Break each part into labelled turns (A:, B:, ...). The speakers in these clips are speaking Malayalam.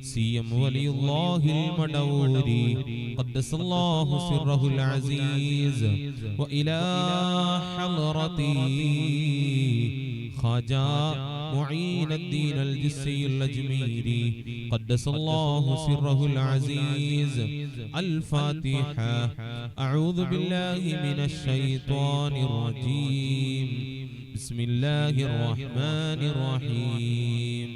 A: سيم ولي الله المدوري قدس الله سره العزيز وإلى حضرتي خواجة معين الدين الجسي الأجميري قدس الله سره العزيز الفاتحة أعوذ بالله من الشيطان الرجيم بسم الله الرحمن الرحيم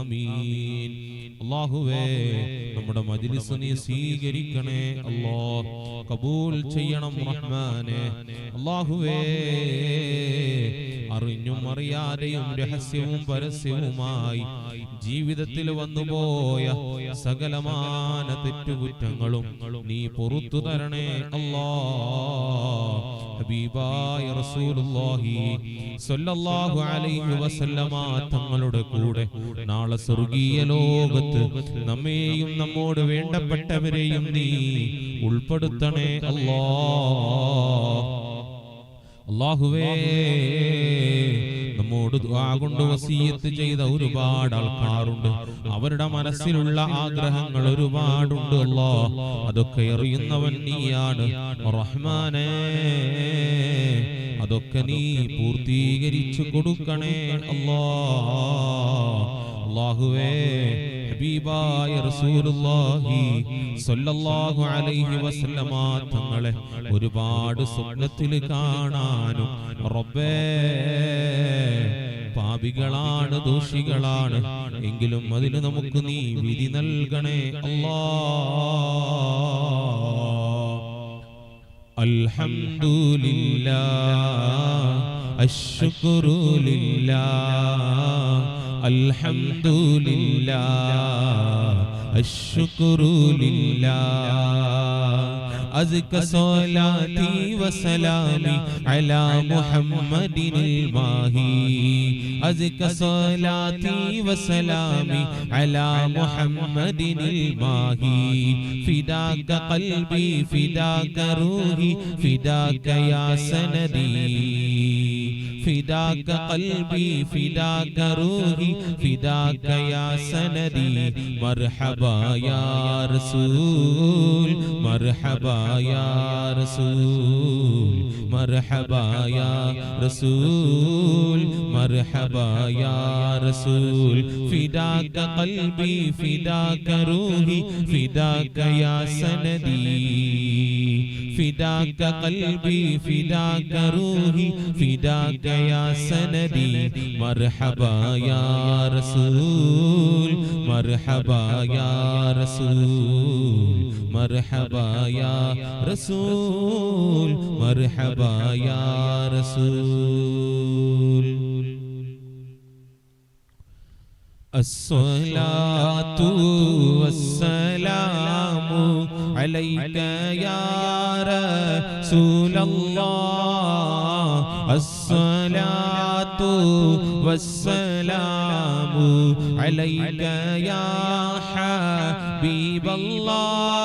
A: আমিন അള്ളാഹുവേ നമ്മുടെ മജ്ലിസ് നീ സ്വീകരിക്കണേ. അല്ലോ കബൂൽ ചെയ്യണം റഹ്മാനെ. അള്ളാഹുവേ അറിഞ്ഞും അറിയാതെയും രഹസ്യവും പരസ്യവുമായി ജീവിതത്തിൽ വന്നുപോയ സകലമാന തെറ്റുകുറ്റങ്ങളും നീ പൊറത്തു തരണേ. അല്ലാ ഹബീബായ റസൂലുള്ളാഹി സ്വല്ലല്ലാഹു അലൈഹി വസല്ലമ തങ്ങളുടെ കൂടെ നാളെ സ്വർഗീയ ലോകത്ത് നമ്മെയും നമ്മോട് വേണ്ടപ്പെട്ടവരെയും നീ ഉൾപ്പെടുത്തണേ അല്ലാ. അള്ളാഹുവേ നമ്മോട് കൊണ്ട് വസീയത്ത് ചെയ്ത ഒരുപാട് ആൾക്കാരുണ്ട്. അവരുടെ മനസ്സിലുള്ള ആഗ്രഹങ്ങൾ ഒരുപാടുണ്ട് അല്ലോ. അതൊക്കെ എറിയുന്നവൻ നീയാണ്. റഹ്മാനേ അതൊക്കെ നീ പൂർത്തീകരിച്ചു കൊടുക്കണേ അല്ലോ. അള്ളാഹുവേ ഹബീബായ റസൂലുള്ളാഹി സ്വല്ലല്ലാഹു അലൈഹി വസല്ലമ തങ്ങളെ ഒരുപാട് സ്വപ്നത്തിൽ കാണാനും റബ്ബേ പാപികളാണ് ദോഷികളാണ്. എങ്കിലും അതിന് നമുക്ക് നീ വിധി നൽകണേ അല്ലാ. അൽഹംദുലില്ലാ അശ്ശുക്റുലില്ലാ الشكر لله الحمد لله الشكر لله أزكى صلاتي وسلامي على محمد الماهي أزكى صلاتي وسلامي على محمد الماهي فداك قلبي فداك روحي فداك يا سندي ഫിദാക ഖൽബി ഫിദാക റൂഹി ഫിദാക യാ സനദി. മർഹബ യാ റസൂൽ മർഹബ യാ റസൂൽ മർഹബ യാ റസൂൽ മർഹബ യാ റസൂൽ. ഫിദാക ഖൽബി ഫിദാക റൂഹി ഫിദാക യാ സനദി. فداك قلبي فداك روحي فداك يا سندي مرحبا يا رسول مرحبا يا رسول مرحبا يا رسول مرحبا يا رسول الصلاة والسلام عليك يا رسول الله الصلاة والسلام عليك يا حبيب الله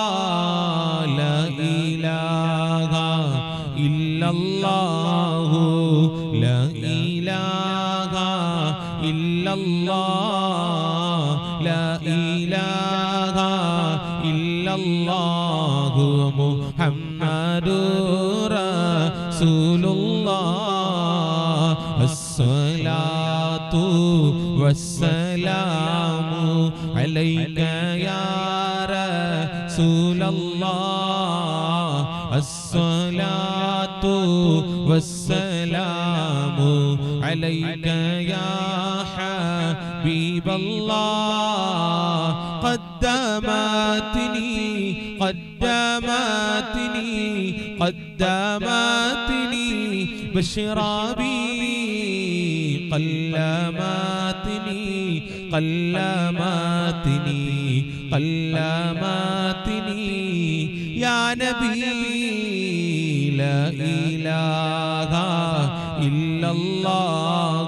A: لا إله إلا الله لا إله إلا الله رسول الله الصلاة والسلام عليك يا رسول الله الصلاة والسلام عليك يا حبيب بشرابي قلمتني قلماتني قلماتني يا نبي لا إله إلا الله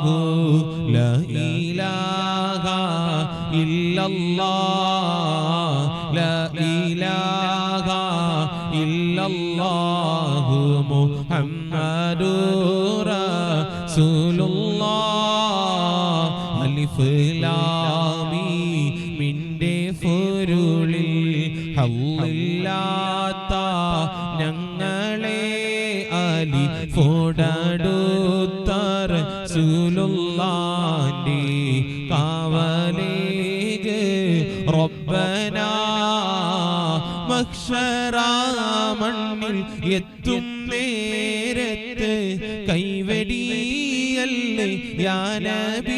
A: അലി ഫോടടുത്തർ സുലുള്ളാന്റെ കാവലേഗ് റബ്ബന മക്ഷരാമണ്ണിൽ എത്തും നേരത്ത് കൈവടിയല്ലേ യാനബി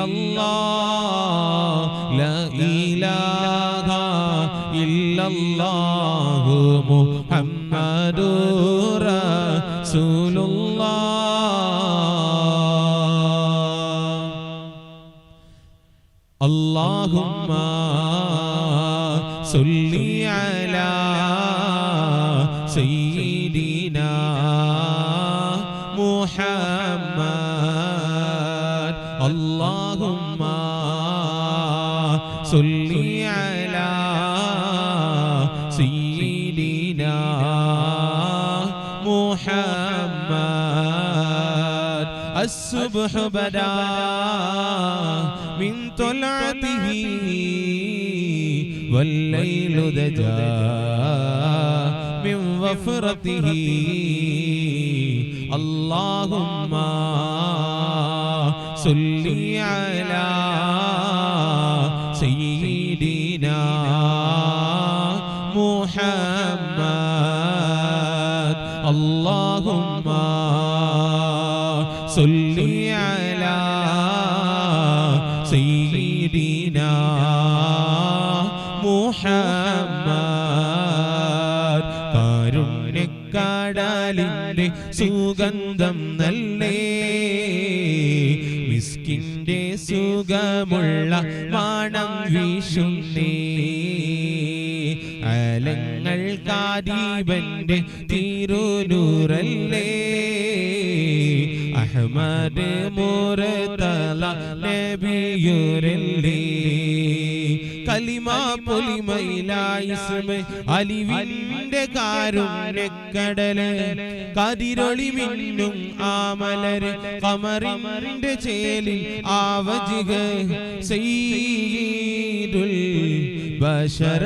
A: ഇല്ലല്ലാഹ് ലാ ഇലാഹ ഇല്ലല്ലാഹു മുഹമ്മദുർ റസൂലുള്ളാഹ് اللهم صل سيدنا محمد. الصبح بدا من طلعته والليل دجا من وفرته. اللهم صل على സുഗന്ധം നല്ലേ? മിസ്കിന്റെ സുഖമുള്ള മാണം വീശുന്നേ. അലങ്ങൾ കാദീപന്റെ തിരുനൂറല്ലേ? അഹമ്മദ് മുറതല നബിയുരല്ലേ? കലിമ പൊലിമയിലായിസ്മ. അലിവിന്റെ കാരുണ്യക്കടൽ കതിരൊളി മിന്നും ആമലര് കമറിന്റെ ചേലിൽ ആവജിക സീതുൽ ബഷര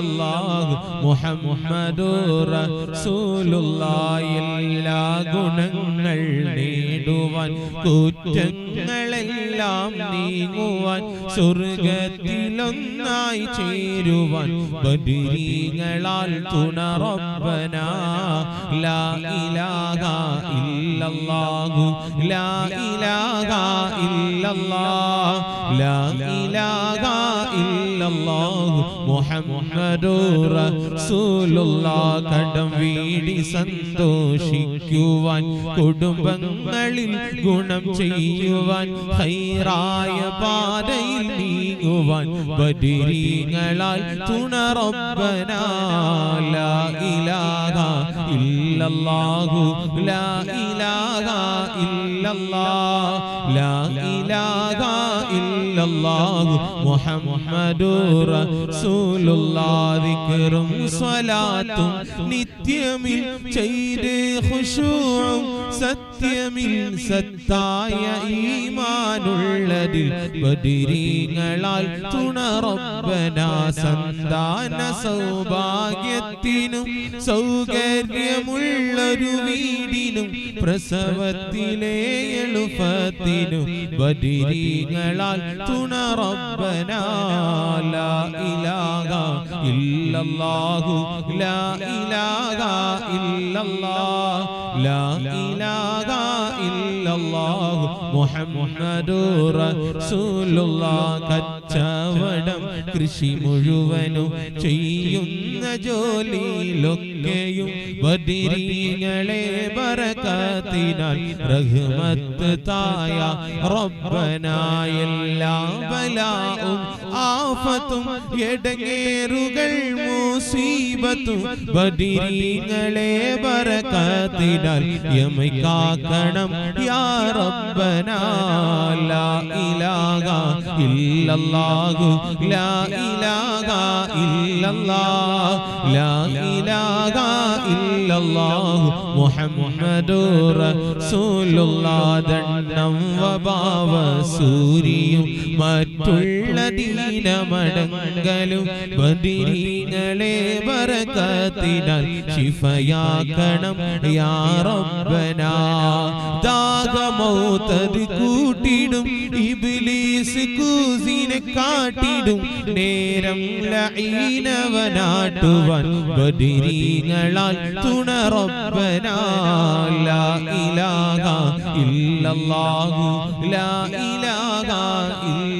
A: അല്ലാഹ് മുഹമ്മദു റസൂലുള്ളാഹി എല്ലാ ഗുണങ്ങൾ നേടുവാൻ കുറ്റങ്ങളെല്ലാം നീങ്ങുവാൻ സ്വർഗത്തിലൊന്നായി ചേരുവാൻ ബദരീകളാൽ തുണറബന ലാ ഇലാഹ ഇല്ലല്ലാഹു ലാ ഇലാഹ ഇല്ലല്ലാഹ് ലാ ഇലാഹ ഇല്ലല്ലാഹ്. ഇല്ലല്ലാഹു സൂലുള്ള കടം വീടി സന്തോഷിക്കുവാൻ കുടുംബങ്ങളിൽ ഗുണം ചെയ്യുവാൻ ഹൈറായ പാതയിൽ നീങ്ങുവാൻ ബദിരീങ്ങളാൽ തുണറബ്ബന ലാ ഇലാഹ ഇല്ലല്ലാഹു ലാ ഇലാഹ ഇല്ലല്ലാഹ് ലാ ഇലാഹ ഇല്ലല്ലാഹു മുഹമ്മദുർ റസൂലുള്ളാഹ് ദിക്റും സ്വലാത്തും നിത്യമിൽ ചെയ്ത് ഖുശൂഉം സത്യമിൽ സത്തായ ഈമാനുള്ളതിൽ ബദിരീങ്ങളാൽ തുണറബ്ബന സന്താന സൗഭാഗ്യത്തിനും സൗകര്യമുള്ളൊരു വീടിനും പ്രസവത്തിലെ എളുപ്പത്തിനും ബദിരീങ്ങളാൽ തുണറബ്ബന ലാ ഇലാഹ ഇല്ലല്ലാഹു ലാ ഇലാഹ ഇല്ലല്ലാഹ് ലാ ഇലാഹ ഇല്ലല്ലാഹു മുഹമ്മദുർ റസൂലുള്ളാഹ് കച്ചവടം കൃഷി മുഴുവനും ചെയ്യുന്ന ജോലിയിലൊക്കെയും ബദിരീങ്ങളെ ബറകത്തിനാൽ റഹ്മത്ത് തായ റബ്ബനായ എല്ലാ ബലാവും ആഫത്തും എടങ്ങേറുകൾ മുസീബത്തും ബദിരീങ്ങളെ ബറകത്തിനാൽ യമൈക്കാക്കണം യാ റബ്ബനാ ലാ ഇലാഹ ഇല്ലല്ലാഹു ലാ ഇലാഹ ഇല്ലല്ലാഹ് ലാ ഇലാഹ ഇല്ലല്ലാഹു മുഹമ്മദുർ റസൂലുള്ളാഹ്. ദണ്ണം വബാവ സൂരിയും മറ്റുള്ള ദീനമടങ്ങലും ബദിരീങ്ങളെ വറക്കത്തിനാൽ ശിഫയാക്കണം യാ റബ്ബനാ ദാഹമൗത്തത് കൂട്ടിടും ഇബിലീസ് കൂസിനെ കാട്ടിടും നേരം ലഈനവനാട്ടുവാൻ ബദിരീങ്ങളാൽ തുണറബ്ബനാ. ലാ ഇലാഹ ഇല്ലല്ലാഹു ലാ ഇലാഹ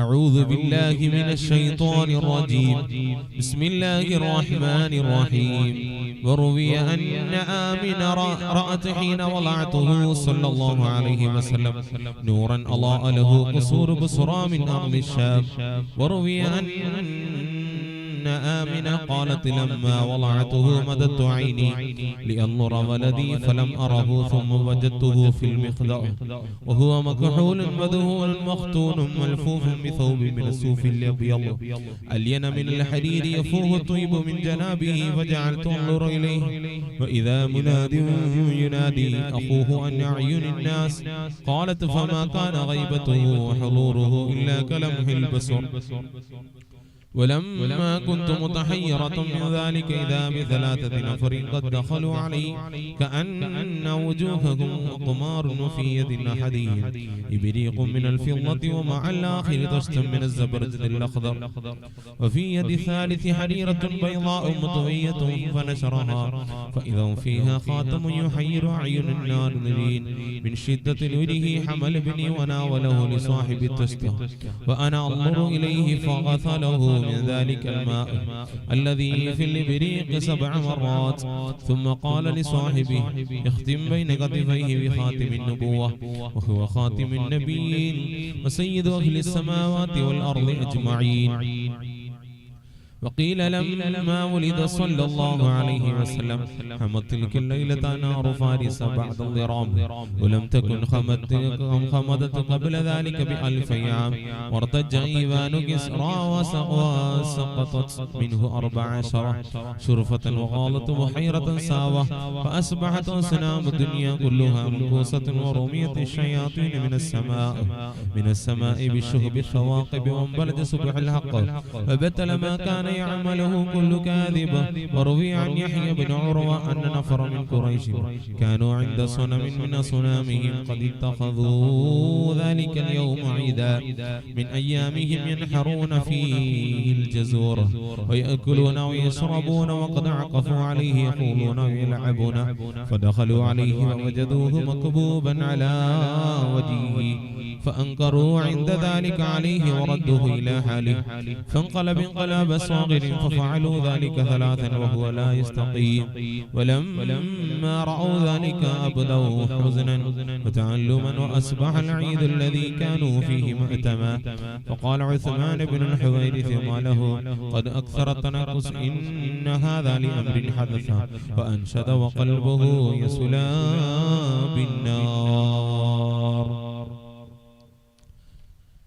A: أعوذ بالله من الشيطان الرجيم بسم الله الرحمن الرحيم وروي أن آمن رأت حين وضعته صلى الله عليه وسلم نورا أضاء له قصور بصرى من أرض الشام وروي أن أن آمنة قالت لما وضعته مددت عيني لأنظر ولدي فلم أره ثم وجدته في المخدع وهو مكحول مذهول مختون ملفوف بثوب من الصوف الأبيض ألين من الحرير يفوه الطيب من جنابه فجعلت أنظر إليه وإذا مناد ينادي أخوه أن أعين الناس قالت فما كان غيبته وحضوره إلا كلمح البصر ولما كنت متحيرة من ذلك إذا بثلاثة نفر قد دخلوا علي كأن وجوههم قمار وفي يد أحدهم إبريق من الفضة ومع الآخر طشت من الزبرجد الأخضر. وفي يد الثالث حريرة بيضاء مطوية فنشرها. فإذا فيها خاتم يحير أعين الناظرين من شدة نوره حمل ابني وناوله لصاحب التشتة. وأنا أنظر إليه فغسله من ذلك الماء الذي في الإبريق سبع مرات. ثم قال لصاحبه اختم بين كتفيه بخاتم النبوة. وهو خاتم النبيين وسيد أهل السماوات والأرض أجمعين. وقيل لما ولد صلى الله عليه وسلم. حمت تلك الليلة نار فارس بعد الضرام. ولم تكن خمدت قبل ذلك بألف أيام. وارتج إيوان كسرى وسقطت منه أربع عشرة شرفة وغالت بحيرة ساوة. فأصبحت أصنام الدنيا كلها منكوسة ورميت الشياطين من السماء. من السماء بالشهب الثواقب وانبلج سبح الحق. فبتل ما كان يعمله كل كاذب. وروي عن يحيى بن عروة أن نفر من قريش كانوا عند صنم من صنامهم قد اتخذوا ذلك اليوم عيدا. من أيامهم ينحرون فيه الجزور ويأكلون ويشربون وقد عقفوا عليه يقولون ويلعبون. فدخلوا عليه ووجدوه مكبوبا على وجهه. فأنكروا عند ذلك عليه وردوه إلى حاله. فانقلب انقلاب صاغر ففعلوا ذلك ثلاثا وهو لا يستقيم ولما رأوا ذلك أبدوا حزنا وتعلما وأصبح العيد الذي كانوا فيه مأتما فقال عثمان بن الحويرث ما له؟ قد أكثر التنقص إن هذا لأمر حدث. وأنشد وقلبه يسلى بالنار.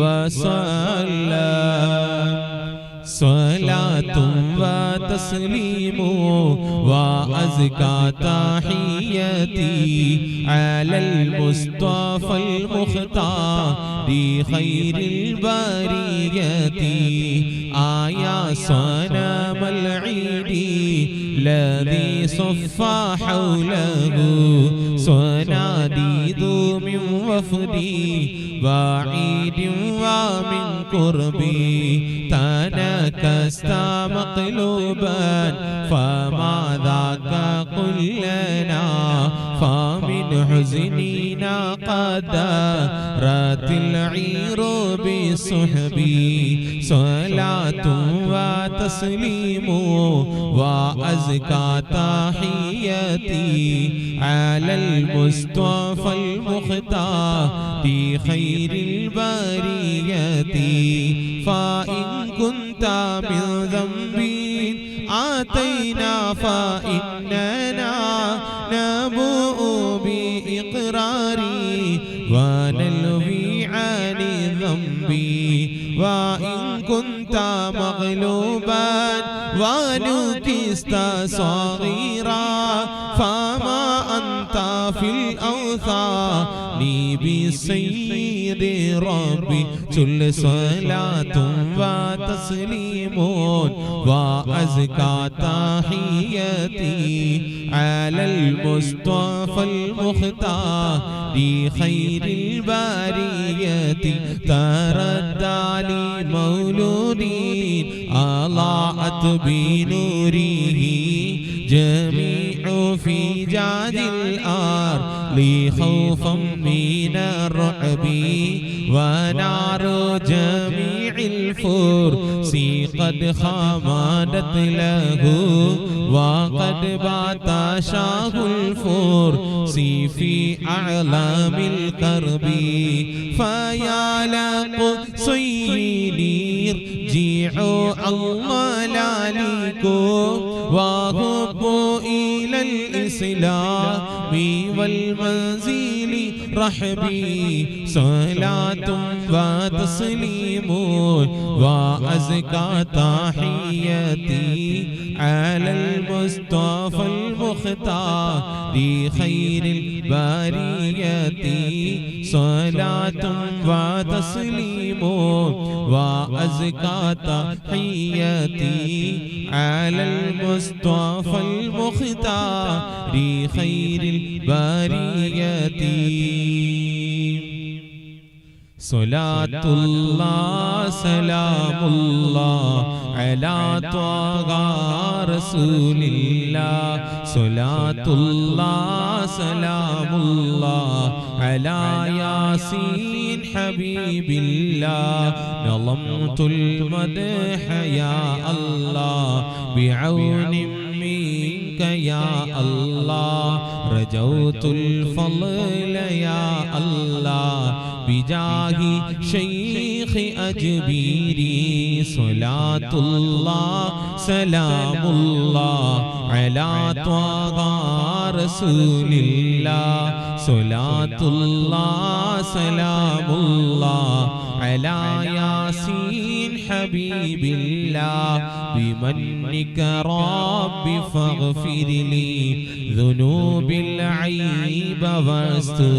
A: وسلم صلاة وتسليم وأزكى تحيتي على المصطفى المختار خير البرية. آيا صنم العيد الذي صف حوله. صناديد من وفدي بعيد ومن قربي تنكست مقلوبا فما ذاك قل لنا فمن حزننا قد رات العير بصحبي. صلاة وتسليم وأزكى تحيتي على المصطفى المختار خير البرية فإن كنت من ذنب آتينا فإننا كنت مغلوبا ونكست صغيرا فما أنت في الأوثان. بسيد ربي جل صلاة وتسليم وأزكى تحيتي. على المصطفى المختار خير البرية تردى لي مولودين أضاءت بنوره جميع في جاد الأرض خوفا من الرعب ونار جميع الفرس قد خمدت له. وقد بات شاه الفرس في أعلام الكرب فيا لقصينير جيعوا الله لاليكم وهبوا إلى الإسلام والمنزل رحبي صلاة وتسليم وأزكى تحيتي على المصطفى المختار خير البرية صلاة وتسليم وأزكى تحيتي على المصطفى المختار خير البرية صلاة الله سلام الله على طه رسول الله صلاة الله سلام الله على ياسين حبيب الله نظمت المدح يا الله بعون منك يا الله رجوت الفضل يا الله بجاه شيخ أجبيري صلاة الله سلام الله على طه رسول الله صلاة الله سلام الله على ياسين حبيب الله بمنك رب فاغفر لي ذنوب العيب واستر